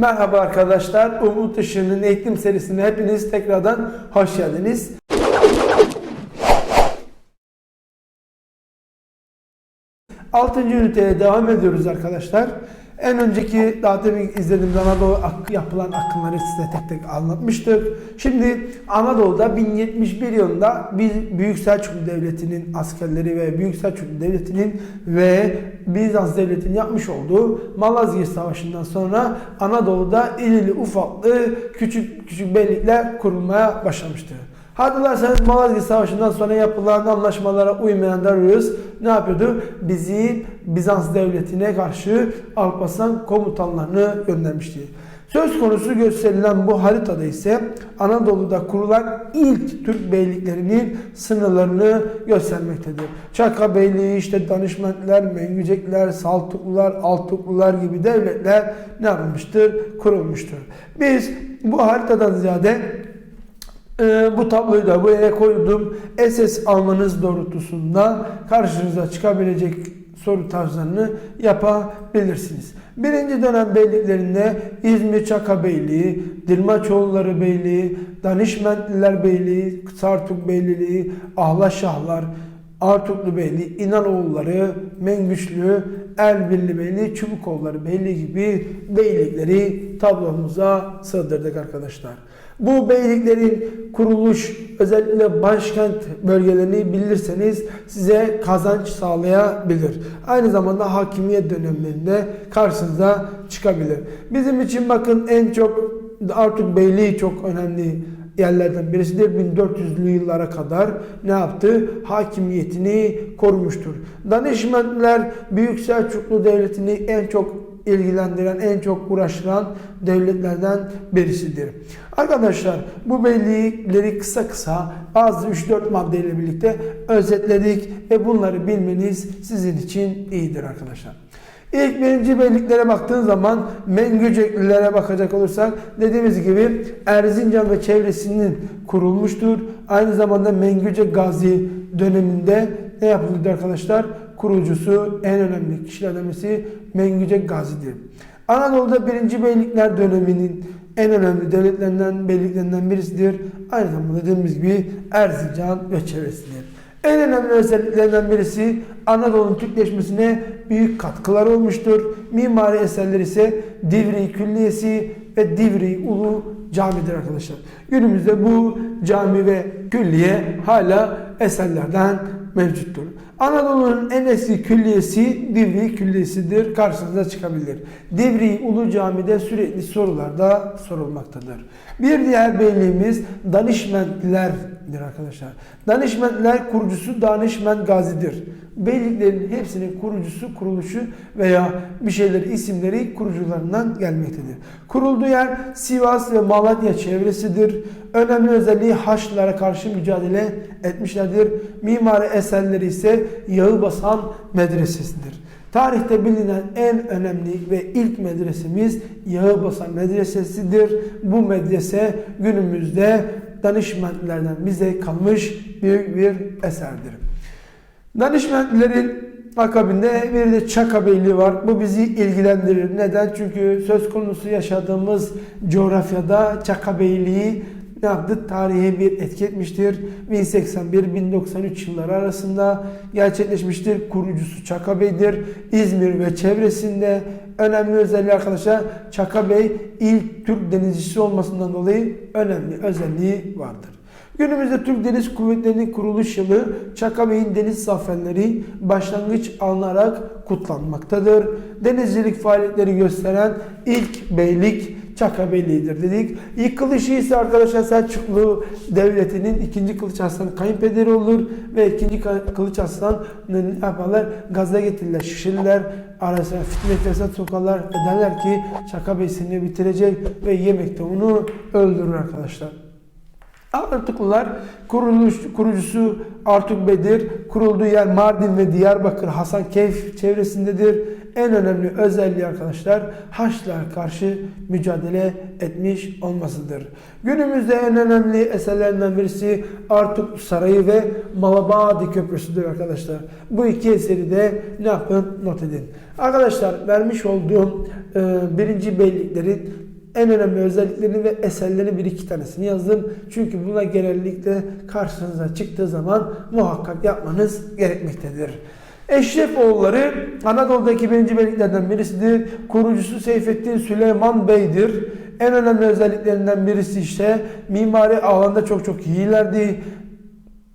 Merhaba arkadaşlar. Umut Işığı'nın eğitim serisine hepiniz tekrardan hoş geldiniz. Altıncı üniteye devam ediyoruz arkadaşlar. En önceki daha demin izlediğimiz Anadolu ak- yapılan akımları size tek tek anlatmıştık. Şimdi Anadolu'da 1071 yılında bir Büyük Selçuklu Devleti'nin askerleri ve Büyük Selçuklu Devleti'nin ve Bizans Devleti'nin yapmış olduğu Malazgirt Savaşı'ndan sonra Anadolu'da irili ufaklı küçük küçük beylikler kurulmaya başlamıştı. Hatırlarsanız Malazgirt Savaşı'ndan sonra yapılan anlaşmalara uymayan Darius ne yapıyordu? Bizi Bizans devletine karşı Alparslan komutanlarını göndermişti. Söz konusu gösterilen bu haritada ise Anadolu'da kurulan ilk Türk beyliklerinin sınırlarını göstermektedir. Çaka Beyliği, işte Danışmentler, Mengücekler, Saltuklular, Altuklular gibi devletler ne yapılmıştır? Kurulmuştur. Biz bu haritadan ziyade ee, bu tabloyu da buraya koydum. SS almanız doğrultusunda karşınıza çıkabilecek soru tarzlarını yapabilirsiniz. Birinci dönem beyliklerinde İzmir Çaka Beyliği, Dilmaçoğulları Beyliği, Danişmentliler Beyliği, Sartuk Beyliği, Ahlaşahlar, Artuklu Beyliği, İnanoğulları, Mengüçlü, Erbilli Beyliği, Çubukoğulları Beyliği gibi beylikleri tablomuza sığdırdık arkadaşlar. Bu beyliklerin kuruluş özellikle başkent bölgelerini bilirseniz size kazanç sağlayabilir. Aynı zamanda hakimiyet dönemlerinde karşınıza çıkabilir. Bizim için bakın en çok Artuk Beyliği çok önemli yerlerden birisidir. 1400'lü yıllara kadar ne yaptı? Hakimiyetini korumuştur. Danışmentler Büyük Selçuklu Devleti'ni en çok ilgilendiren, en çok uğraştıran devletlerden birisidir. Arkadaşlar bu beylikleri kısa kısa bazı 3-4 maddeyle birlikte özetledik ve bunları bilmeniz sizin için iyidir arkadaşlar. İlk birinci beyliklere baktığın zaman Mengüceklilere bakacak olursak dediğimiz gibi Erzincan ve çevresinin kurulmuştur. Aynı zamanda Mengüce Gazi döneminde ne yapıldı arkadaşlar? Kurucusu en önemli kişilerden birisi Mengüce Gazi'dir. Anadolu'da birinci beylikler döneminin en önemli devletlerinden, beyliklerinden birisidir. Aynı zamanda dediğimiz gibi Erzincan ve çevresidir. En önemli özelliklerinden birisi Anadolu'nun Türkleşmesine büyük katkılar olmuştur. Mimari eserler ise Divri Külliyesi ve Divri Ulu Cami'dir arkadaşlar. Günümüzde bu cami ve külliye hala eserlerden mevcuttur. Anadolu'nun en eski külliyesi Divri Külliyesi'dir. Karşınıza çıkabilir. Divri Ulu Cami'de sürekli sorularda sorulmaktadır. Bir diğer beyliğimiz Danişmentlilerdir arkadaşlar. Danişmentliler kurucusu Danişment Gazi'dir. Beyliklerin hepsinin kurucusu, kuruluşu veya bir şeyleri isimleri kurucularından gelmektedir. Kurulduğu yer Sivas ve Malatya çevresidir. Önemli özelliği Haçlılara karşı mücadele etmişlerdir. Mimari eserleri ise Yağı Medresesi'dir. Tarihte bilinen en önemli ve ilk medresemiz Yağı Basan Medresesi'dir. Bu medrese günümüzde danışmentlerden bize kalmış büyük bir eserdir. Danışmentlerin akabinde bir de Çaka Beyliği var. Bu bizi ilgilendirir. Neden? Çünkü söz konusu yaşadığımız coğrafyada Çaka Beyliği ne yaptı? Tarihe bir etki etmiştir. 1081-1093 yılları arasında gerçekleşmiştir. Kurucusu Çaka Bey'dir. İzmir ve çevresinde önemli özelliği arkadaşlar Çaka Bey ilk Türk denizcisi olmasından dolayı önemli özelliği vardır. Günümüzde Türk Deniz Kuvvetleri'nin kuruluş yılı Çaka Bey'in deniz zaferleri başlangıç alınarak kutlanmaktadır. Denizcilik faaliyetleri gösteren ilk beylik Çaka Beyliği'dir dedik. Yıkılışı ise arkadaşlar Selçuklu Devleti'nin ikinci Kılıç Arslan'ın kayınpederi olur ve ikinci Kılıç Arslan ne yaparlar? Gazda getirirler, şişirirler, arasına fitne fesat sokarlar ve derler ki Çaka Bey seni bitirecek ve yemekte onu öldürür arkadaşlar. Artuklular kuruluş, kurucusu Artuk Bedir, kurulduğu yer Mardin ve Diyarbakır Hasankeyf çevresindedir. En önemli özelliği arkadaşlar Haçlılar karşı mücadele etmiş olmasıdır. Günümüzde en önemli eserlerinden birisi Artuk Sarayı ve Malabadi Köprüsü'dür arkadaşlar. Bu iki eseri de ne yapın not edin. Arkadaşlar vermiş olduğum e, birinci beyliklerin en önemli özelliklerini ve eserlerini bir iki tanesini yazdım. Çünkü bunlar genellikle karşınıza çıktığı zaman muhakkak yapmanız gerekmektedir. Eşrefoğulları Anadolu'daki birinci beyliklerden birisidir. Kurucusu Seyfettin Süleyman Bey'dir. En önemli özelliklerinden birisi işte mimari alanda çok çok iyilerdi.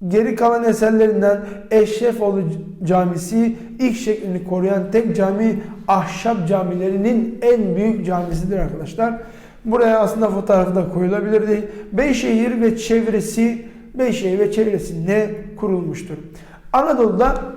Geri kalan eserlerinden Eşrefoğlu Camisi ilk şeklini koruyan tek cami ahşap camilerinin en büyük camisidir arkadaşlar. Buraya aslında fotoğrafı da koyulabilirdi. Beyşehir ve çevresi Beyşehir ve çevresinde kurulmuştur. Anadolu'da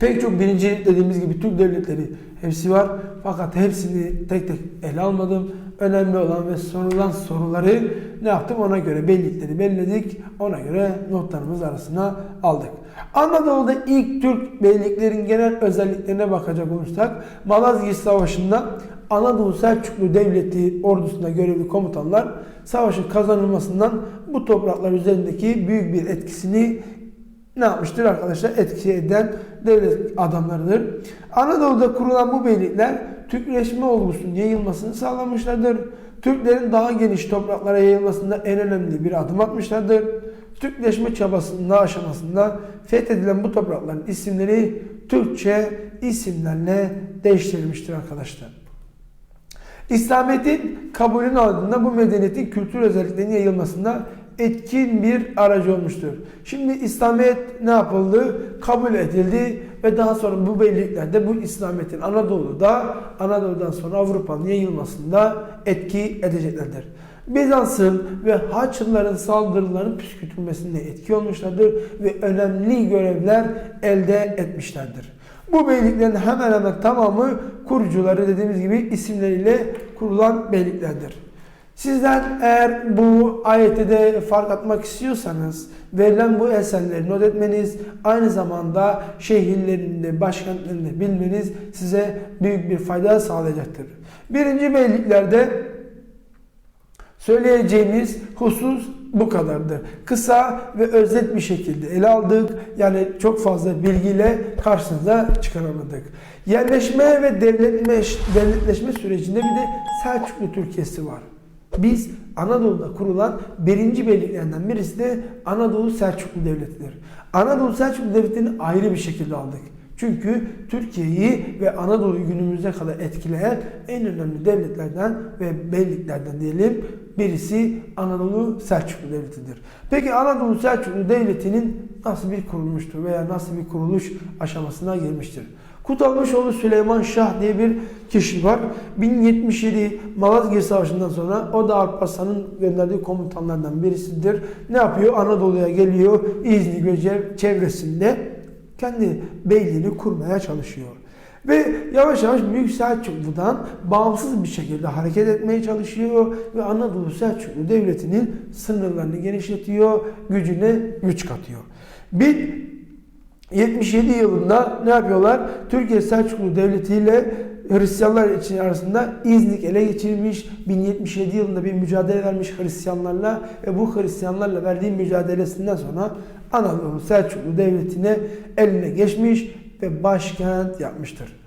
pek çok birinci dediğimiz gibi Türk devletleri hepsi var. Fakat hepsini tek tek ele almadım. Önemli olan ve sorulan soruları ne yaptım ona göre beylikleri belirledik. Ona göre notlarımız arasına aldık. Anadolu'da ilk Türk beyliklerin genel özelliklerine bakacak olursak Malazgirt Savaşı'nda Anadolu Selçuklu Devleti ordusunda görevli komutanlar savaşın kazanılmasından bu topraklar üzerindeki büyük bir etkisini ne yapmıştır arkadaşlar? Etki eden devlet adamlarıdır. Anadolu'da kurulan bu beylikler Türkleşme olgusunun yayılmasını sağlamışlardır. Türklerin daha geniş topraklara yayılmasında en önemli bir adım atmışlardır. Türkleşme çabasının aşamasında fethedilen bu toprakların isimleri Türkçe isimlerle değiştirilmiştir arkadaşlar. İslamiyet'in kabulünün ardından bu medeniyetin kültür özelliklerinin yayılmasında etkin bir aracı olmuştur. Şimdi İslamiyet ne yapıldı? Kabul edildi ve daha sonra bu beyliklerde bu İslamiyet'in Anadolu'da, Anadolu'dan sonra Avrupa'nın yayılmasında etki edeceklerdir. Bizans'ın ve Haçlıların saldırılarının püskürtülmesinde etki olmuşlardır ve önemli görevler elde etmişlerdir. Bu beyliklerin hemen hemen tamamı kurucuları dediğimiz gibi isimleriyle kurulan beyliklerdir. Sizler eğer bu ayette de fark atmak istiyorsanız verilen bu eserleri not etmeniz aynı zamanda şehirlerinde, başkentlerinde bilmeniz size büyük bir fayda sağlayacaktır. Birinci beyliklerde söyleyeceğimiz husus bu kadardı. Kısa ve özet bir şekilde ele aldık. Yani çok fazla bilgiyle karşınıza çıkaramadık. Yerleşme ve devletleşme, devletleşme sürecinde bir de Selçuklu Türkiye'si var. Biz Anadolu'da kurulan birinci beyliklerinden birisi de Anadolu Selçuklu Devleti'dir. Anadolu Selçuklu Devleti'ni ayrı bir şekilde aldık. Çünkü Türkiye'yi ve Anadolu'yu günümüze kadar etkileyen en önemli devletlerden ve beyliklerden diyelim birisi Anadolu Selçuklu Devleti'dir. Peki Anadolu Selçuklu Devleti'nin nasıl bir kurulmuştur veya nasıl bir kuruluş aşamasına gelmiştir? Kutalmışoğlu Süleyman Şah diye bir kişi var. 1077 Malazgirt Savaşı'ndan sonra o da Alparslan'ın gönderdiği komutanlardan birisidir. Ne yapıyor? Anadolu'ya geliyor. İznik ve çevresinde kendi beyliğini kurmaya çalışıyor. Ve yavaş yavaş Büyük Selçuklu'dan bağımsız bir şekilde hareket etmeye çalışıyor ve Anadolu Selçuklu Devleti'nin sınırlarını genişletiyor, gücüne güç katıyor. Bir 77 yılında ne yapıyorlar? Türkiye Selçuklu Devleti ile Hristiyanlar için arasında İznik ele geçirilmiş. 1077 yılında bir mücadele vermiş Hristiyanlarla ve bu Hristiyanlarla verdiği mücadelesinden sonra Anadolu Selçuklu Devleti'ne eline geçmiş ve başkent yapmıştır.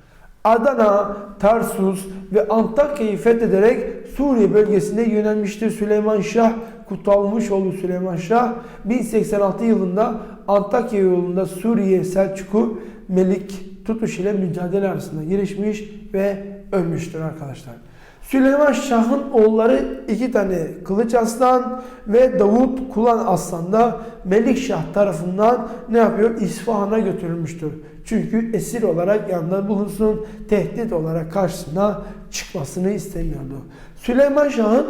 Adana, Tarsus ve Antakya'yı fethederek Suriye bölgesine yönelmiştir Süleyman Şah. Kutalmışoğlu Süleyman Şah 1086 yılında Antakya yolunda Suriye Selçuklu Melik Tutuş ile mücadele arasında girişmiş ve ölmüştür arkadaşlar. Süleyman Şah'ın oğulları iki tane Kılıç Aslan ve Davut Kulan Aslan da Melik Şah tarafından ne yapıyor? İsfahan'a götürülmüştür. Çünkü esir olarak yanında bulunsun, tehdit olarak karşısına çıkmasını istemiyordu. Süleyman Şah'ın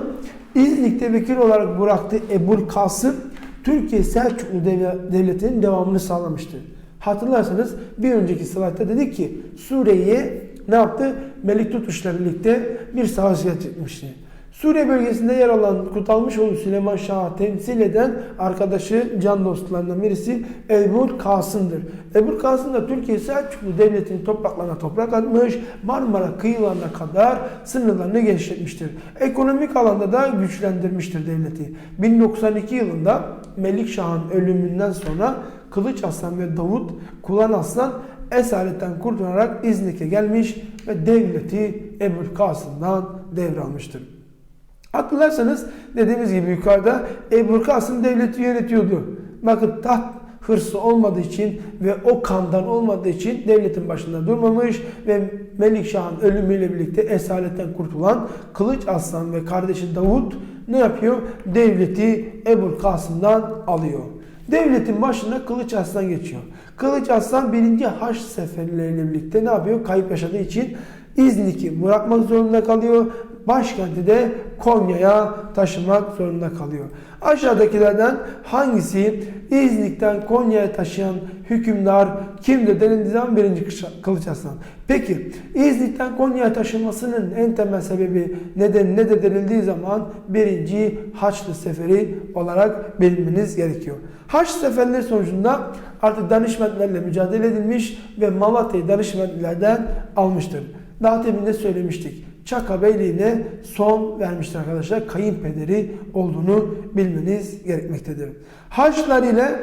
İznik'te vekil olarak bıraktığı Ebul Kasım, Türkiye Selçuklu Devleti'nin devamını sağlamıştır. Hatırlarsanız bir önceki slaytta dedik ki Suriye'ye ne yaptı? Melik Tutuş'la birlikte bir savaş gerçekleştirmişti. Suriye bölgesinde yer alan Kutalmışoğlu Süleyman Şah'ı temsil eden arkadaşı can dostlarından birisi Ebul Kasım'dır. Ebul Kasım da Türkiye Selçuklu Devleti'nin topraklarına toprak atmış, Marmara kıyılarına kadar sınırlarını genişletmiştir. Ekonomik alanda da güçlendirmiştir devleti. 1092 yılında Melik Şah'ın ölümünden sonra Kılıç Aslan ve Davut Kulan Aslan esaretten kurtularak İznik'e gelmiş ve devleti Ebul Kasım'dan devralmıştır. Hatırlarsanız dediğimiz gibi yukarıda Ebu Kasım devleti yönetiyordu. Bakın taht hırsı olmadığı için ve o kandan olmadığı için devletin başında durmamış ve Melikşah'ın ölümüyle birlikte esaletten kurtulan Kılıç Aslan ve kardeşi Davut ne yapıyor? Devleti Ebu Kasım'dan alıyor. Devletin başına Kılıç Aslan geçiyor. Kılıç Aslan birinci Haç seferleriyle birlikte ne yapıyor? Kayıp yaşadığı için İznik'i bırakmak zorunda kalıyor. Başkenti de Konya'ya taşımak zorunda kalıyor. Aşağıdakilerden hangisi İznik'ten Konya'ya taşıyan hükümdar kimdir denildiği zaman birinci Kılıç Aslan. Peki İznik'ten Konya'ya taşınmasının en temel sebebi neden nedir denildiği zaman birinci Haçlı Seferi olarak bilmeniz gerekiyor. Haç seferleri sonucunda artık danışmentlerle mücadele edilmiş ve Malatya'yı danışmentlerden almıştır. Daha demin de söylemiştik. Çaka Beyliği'ne son vermiştir arkadaşlar. Kayınpederi olduğunu bilmeniz gerekmektedir. Haçlar ile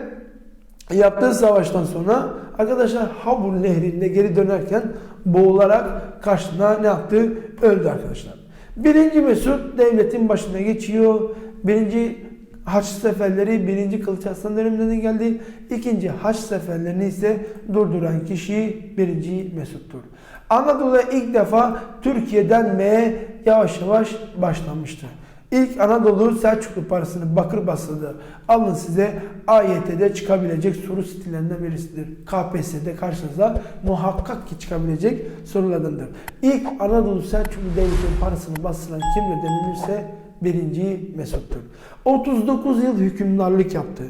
yaptığı savaştan sonra arkadaşlar Habur Nehri'nde geri dönerken boğularak karşısına ne yaptı? Öldü arkadaşlar. Birinci Mesut devletin başına geçiyor. Birinci Haç seferleri birinci Kılıç Arslan döneminden geldi. İkinci Haç seferlerini ise durduran kişi birinci Mesut'tur. Anadolu'ya ilk defa Türkiye denmeye yavaş yavaş başlamıştır. İlk Anadolu Selçuklu parasını bakır basıldı. Alın size AYT'de çıkabilecek soru stillerinden birisidir. KPSS'de karşınıza muhakkak ki çıkabilecek sorulardandır. İlk Anadolu Selçuklu devletinin parasını basılan kimdir denilirse birinci Mesut'tur. 39 yıl hükümdarlık yaptı.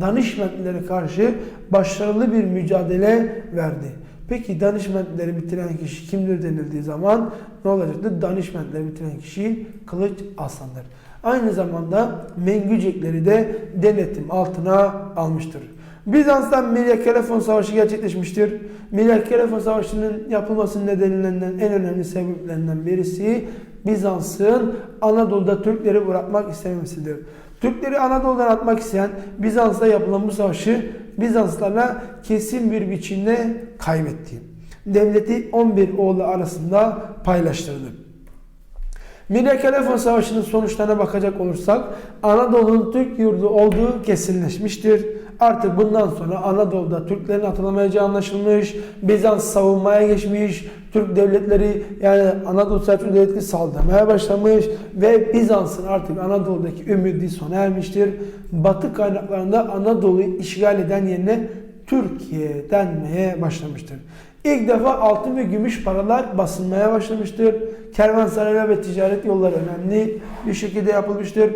Danışmentlere karşı başarılı bir mücadele verdi. Peki danışmentleri bitiren kişi kimdir denildiği zaman ne olacaktır? Danışmentleri bitiren kişi Kılıç Aslan'dır. Aynı zamanda Mengücekleri de denetim altına almıştır. Bizans'tan Milyak-Kelefon Savaşı gerçekleşmiştir. Milyak-Kelefon Savaşı'nın yapılmasının nedeninden en önemli sebeplerinden birisi Bizans'ın Anadolu'da Türkleri bırakmak istememesidir. Türkleri Anadolu'dan atmak isteyen Bizans'ta yapılan bu savaşı Bizanslarla kesin bir biçimde kaybetti. Devleti 11 oğlu arasında paylaştırdı. Mirya Savaşı'nın sonuçlarına bakacak olursak Anadolu'nun Türk yurdu olduğu kesinleşmiştir. Artık bundan sonra Anadolu'da Türklerin atılamayacağı anlaşılmış, Bizans savunmaya geçmiş, Türk devletleri yani Anadolu Selçuklu Devleti saldırmaya başlamış ve Bizans'ın artık Anadolu'daki ümidi sona ermiştir. Batı kaynaklarında Anadolu'yu işgal eden yerine Türkiye denmeye başlamıştır. İlk defa altın ve gümüş paralar basılmaya başlamıştır. Kervansaraylar ve ticaret yolları önemli bir şekilde yapılmıştır.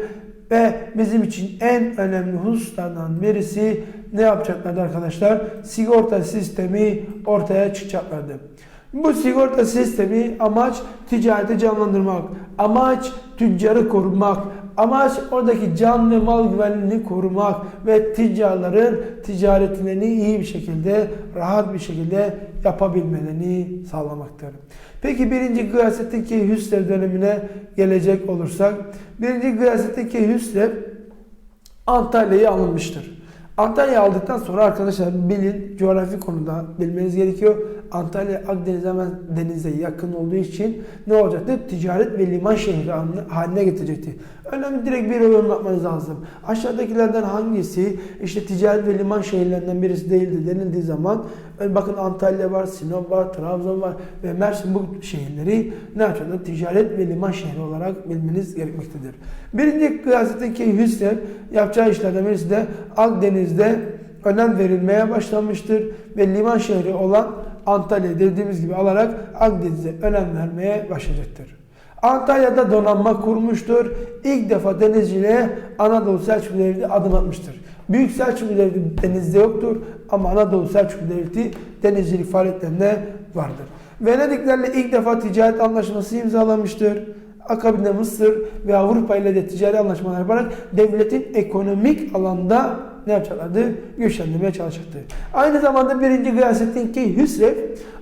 Ve bizim için en önemli hususlardan birisi ne yapacaklardı arkadaşlar? Sigorta sistemi ortaya çıkacaklardı. Bu sigorta sistemi amaç ticareti canlandırmak, amaç tüccarı korumak, amaç oradaki can ve mal güvenliğini korumak ve tüccarların ticaretlerini iyi bir şekilde, rahat bir şekilde yapabilmelerini sağlamaktır. Peki birinci Gıyasettin Hüsrev dönemine gelecek olursak, birinci Gıyasettin Hüsrev Antalya'yı alınmıştır. Antalya aldıktan sonra arkadaşlar bilin coğrafi konuda bilmeniz gerekiyor. Antalya Akdeniz hemen denize yakın olduğu için ne olacaktı? Ticaret ve liman şehri haline getirecekti. Önemli direkt bir yorum yapmanız lazım. Aşağıdakilerden hangisi işte ticaret ve liman şehirlerinden birisi değildi denildiği zaman e, bakın Antalya var, Sinop var, Trabzon var ve Mersin bu şehirleri ne yapacaklar? Ticaret ve liman şehri olarak bilmeniz gerekmektedir. Birinci kıyasetteki Hüsrev yapacağı işlerden birisi de Akdeniz'de önem verilmeye başlanmıştır ve liman şehri olan Antalya dediğimiz gibi alarak Akdeniz'e önem vermeye başlayacaktır. Antalya'da donanma kurmuştur. İlk defa denizciliğe Anadolu Selçuklu Devleti adım atmıştır. Büyük Selçuklu Devleti denizde yoktur ama Anadolu Selçuklu Devleti denizcilik faaliyetlerinde vardır. Venediklerle ilk defa ticaret anlaşması imzalamıştır. Akabinde Mısır ve Avrupa ile de ticari anlaşmalar yaparak devletin ekonomik alanda ne yapacaklardı? Güçlendirmeye çalışacaktı. Aynı zamanda 1. Gıyasettin Key Hüsrev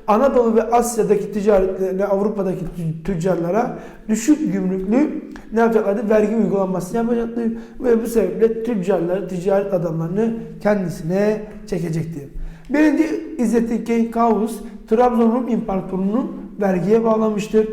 Anadolu ve Asya'daki ticaretlerine, Avrupa'daki tüccarlara düşük gümrüklü ne yapacaklardı? Vergi uygulanmasını yapacaktı ve bu sebeple tüccarları, ticaret adamlarını kendisine çekecekti. Birinci İzzettin Kavus Trabzon Rum İmparatorluğu'nu vergiye bağlamıştır.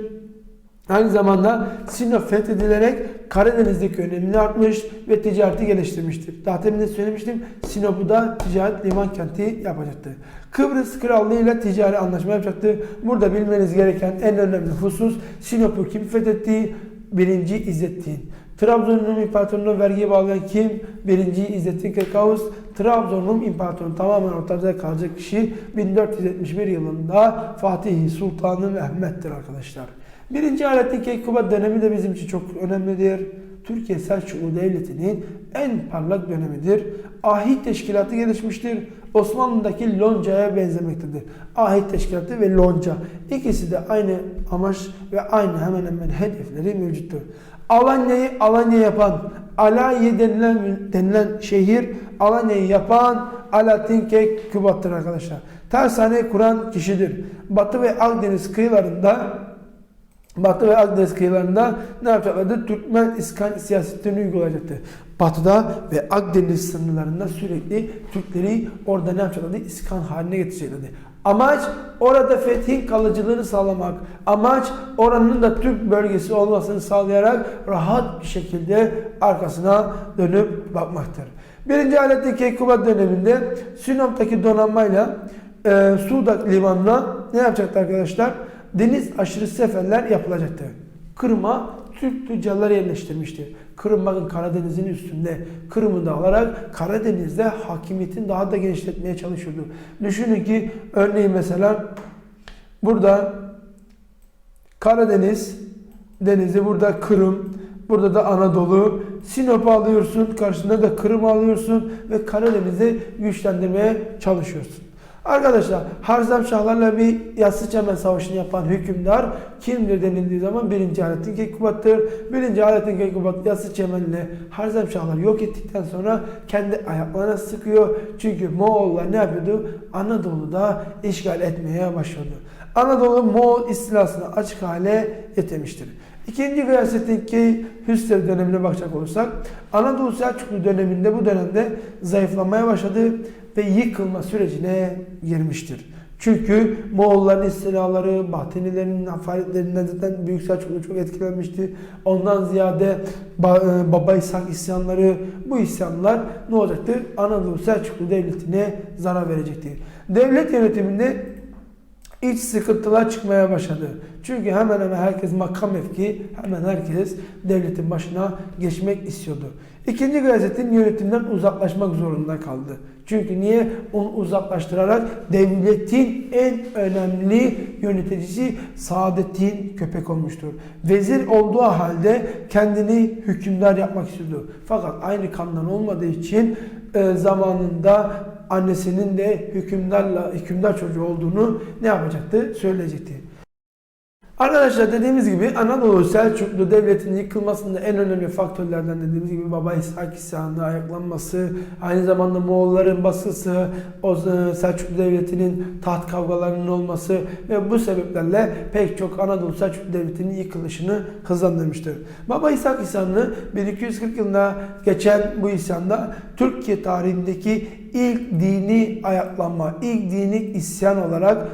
Aynı zamanda Sinop fethedilerek Karadeniz'deki önemini artmış ve ticareti geliştirmiştir. Daha demin de söylemiştim Sinop'u da ticaret liman kenti yapacaktı. Kıbrıs Krallığı ile ticari anlaşma yapacaktı. Burada bilmeniz gereken en önemli husus Sinop'u kim fethettiği, birinci İzzettin. Trabzon Rum İmparatorluğu'na vergi bağlayan kim? Birinci İzzettin Kekavus. Trabzon Rum İmparatorluğu tamamen ortada kalacak kişi 1471 yılında Fatih Sultanı Mehmet'tir arkadaşlar. Birinci Alaaddin Keykubat dönemi de bizim için çok önemlidir. Türkiye Selçuklu Devleti'nin en parlak dönemidir. Ahit teşkilatı gelişmiştir. Osmanlı'daki loncaya benzemektedir. Ahit teşkilatı ve lonca. İkisi de aynı amaç ve aynı hemen hemen hedefleri mevcuttur. Alanya'yı Alanya yapan, Alayi denilen, denilen şehir Alanya'yı yapan Alaaddin Keykubat'tır arkadaşlar. Tersaneyi kuran kişidir. Batı ve Akdeniz kıyılarında Batı ve Akdeniz kıyılarında ne yapacaklardı? Türkmen İskan siyasetlerini uygulayacaktı. Batı'da ve Akdeniz sınırlarında sürekli Türkleri orada ne yapacaklardı? İskan haline getireceklerdi. Amaç orada fethin kalıcılığını sağlamak. Amaç oranın da Türk bölgesi olmasını sağlayarak rahat bir şekilde arkasına dönüp bakmaktır. Birinci Alettin Keykubat döneminde Sinop'taki donanmayla e, Sudak limanına ne yapacaktı arkadaşlar? Deniz aşırı seferler yapılacaktı. Kırım'a Türk tüccarları yerleştirmişti. Kırım bakın Karadeniz'in üstünde. Kırım'ı da alarak Karadeniz'de hakimiyetin daha da genişletmeye çalışıyordu. Düşünün ki örneğin mesela burada Karadeniz denizi, burada Kırım, burada da Anadolu. Sinop'u alıyorsun, karşında da Kırım alıyorsun ve Karadeniz'i güçlendirmeye çalışıyorsun. Arkadaşlar Harzam Şahlarla bir Yassı Çemen Savaşı'nı yapan hükümdar kimdir denildiği zaman 1. Alettin Keykubat'tır. 1. Alettin Keykubat Yassı Çemen'le Harzam Şahlar yok ettikten sonra kendi ayaklarına sıkıyor. Çünkü Moğollar ne yapıyordu? Anadolu'da işgal etmeye başladı. Anadolu Moğol istilasına açık hale getirmiştir. İkinci Gıyasettin Hüsrev dönemine bakacak olursak Anadolu Selçuklu döneminde bu dönemde zayıflamaya başladı ve yıkılma sürecine girmiştir. Çünkü Moğolların istilaları, Bahtinilerin faaliyetlerinden zaten Büyük Selçuklu çok etkilenmişti. Ondan ziyade Baba İshak isyanları, bu isyanlar ne olacaktı? Anadolu Selçuklu Devleti'ne zarar verecekti. Devlet yönetiminde iç sıkıntılar çıkmaya başladı. Çünkü hemen hemen herkes makam mevki, hemen herkes devletin başına geçmek istiyordu. İkinci gazetin yönetimden uzaklaşmak zorunda kaldı. Çünkü niye? Onu uzaklaştırarak devletin en önemli yöneticisi Saadettin Köpek olmuştur. Vezir olduğu halde kendini hükümdar yapmak istiyordu. Fakat aynı kandan olmadığı için e, zamanında annesinin de hükümdarla hükümdar çocuğu olduğunu ne yapacaktı? Söyleyecekti. Arkadaşlar dediğimiz gibi Anadolu Selçuklu Devleti'nin yıkılmasında en önemli faktörlerden dediğimiz gibi Baba İshak isyanı, ayaklanması, aynı zamanda Moğolların baskısı, o Selçuklu Devleti'nin taht kavgalarının olması ve bu sebeplerle pek çok Anadolu Selçuklu Devleti'nin yıkılışını hızlandırmıştır. Baba İshak isyanını 1240 yılında geçen bu isyanda Türkiye tarihindeki ilk dini ayaklanma, ilk dini isyan olarak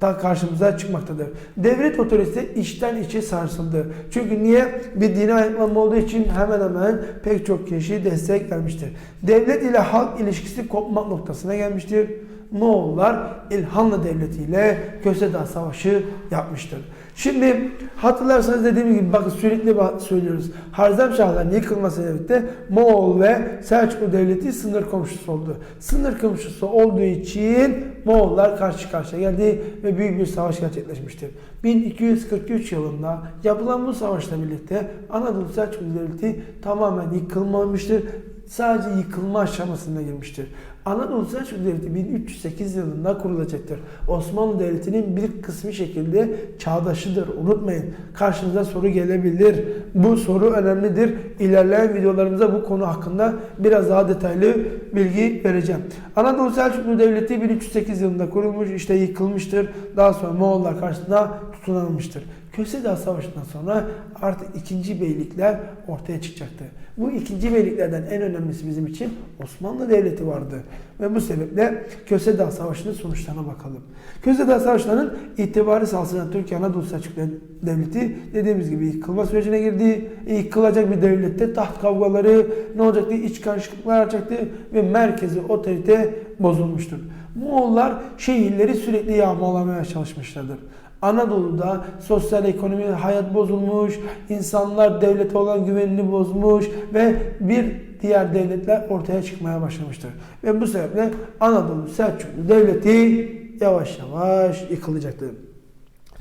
da karşımıza çıkmaktadır. Devlet otoritesi içten içe sarsıldı. Çünkü niye? Bir dini ayaklanma olduğu için hemen hemen pek çok kişi destek vermiştir. Devlet ile halk ilişkisi kopmak noktasına gelmiştir. Moğollar İlhanlı Devleti ile Kösedağ Savaşı yapmıştır. Şimdi hatırlarsanız dediğim gibi bakın sürekli söylüyoruz. Harzemşahların yıkılmasıyla birlikte Moğol ve Selçuklu Devleti sınır komşusu oldu. Sınır komşusu olduğu için Moğollar karşı karşıya geldi ve büyük bir savaş gerçekleşmiştir. 1243 yılında yapılan bu savaşla birlikte Anadolu Selçuklu Devleti tamamen yıkılmamıştır. Sadece yıkılma aşamasına girmiştir. Anadolu Selçuklu Devleti 1308 yılında kurulacaktır. Osmanlı Devleti'nin bir kısmı şekilde çağdaşıdır. Unutmayın. Karşınıza soru gelebilir. Bu soru önemlidir. İlerleyen videolarımızda bu konu hakkında biraz daha detaylı bilgi vereceğim. Anadolu Selçuklu Devleti 1308 yılında kurulmuş, işte yıkılmıştır. Daha sonra Moğollar karşısında tutunamamıştır. Köse Savaşı'ndan sonra artık ikinci beylikler ortaya çıkacaktı. Bu ikinci beyliklerden en önemlisi bizim için Osmanlı Devleti vardı. Ve bu sebeple Köse Savaşı'nın sonuçlarına bakalım. Köse Savaşı'nın itibarı sarsılan Türkiye Anadolu Selçuklu Devleti dediğimiz gibi yıkılma sürecine girdi. Yıkılacak bir devlette taht kavgaları ne olacaktı? İç karışıklıklar artacaktı ve merkezi otorite bozulmuştur. Moğollar şehirleri sürekli yağmalamaya çalışmışlardır. Anadolu'da sosyal ekonomi hayat bozulmuş, insanlar devlete olan güvenini bozmuş ve bir diğer devletler ortaya çıkmaya başlamıştır. Ve bu sebeple Anadolu Selçuklu Devleti yavaş yavaş yıkılacaktır.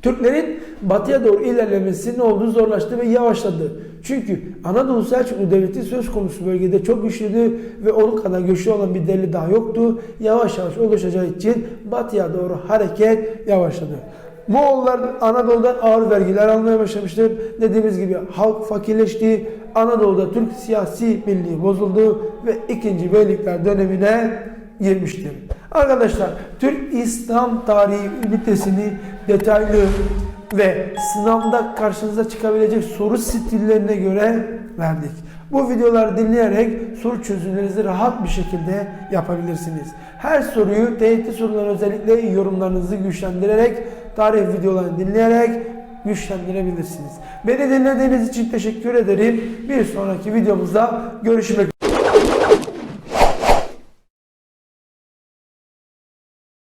Türklerin batıya doğru ilerlemesinin olduğu zorlaştı ve yavaşladı. Çünkü Anadolu Selçuklu Devleti söz konusu bölgede çok güçlüydü ve onun kadar güçlü olan bir devlet daha yoktu. Yavaş yavaş oluşacağı için batıya doğru hareket yavaşladı. Moğollar Anadolu'dan ağır vergiler almaya başlamıştır. Dediğimiz gibi halk fakirleşti. Anadolu'da Türk siyasi birliği bozuldu ve ikinci Beylikler dönemine girmiştir. Arkadaşlar Türk İslam tarihi ünitesini detaylı ve sınavda karşınıza çıkabilecek soru stillerine göre verdik. Bu videoları dinleyerek soru çözümlerinizi rahat bir şekilde yapabilirsiniz. Her soruyu TYT soruları özellikle yorumlarınızı güçlendirerek tarih videolarını dinleyerek güçlendirebilirsiniz. Beni dinlediğiniz için teşekkür ederim. Bir sonraki videomuzda görüşmek üzere.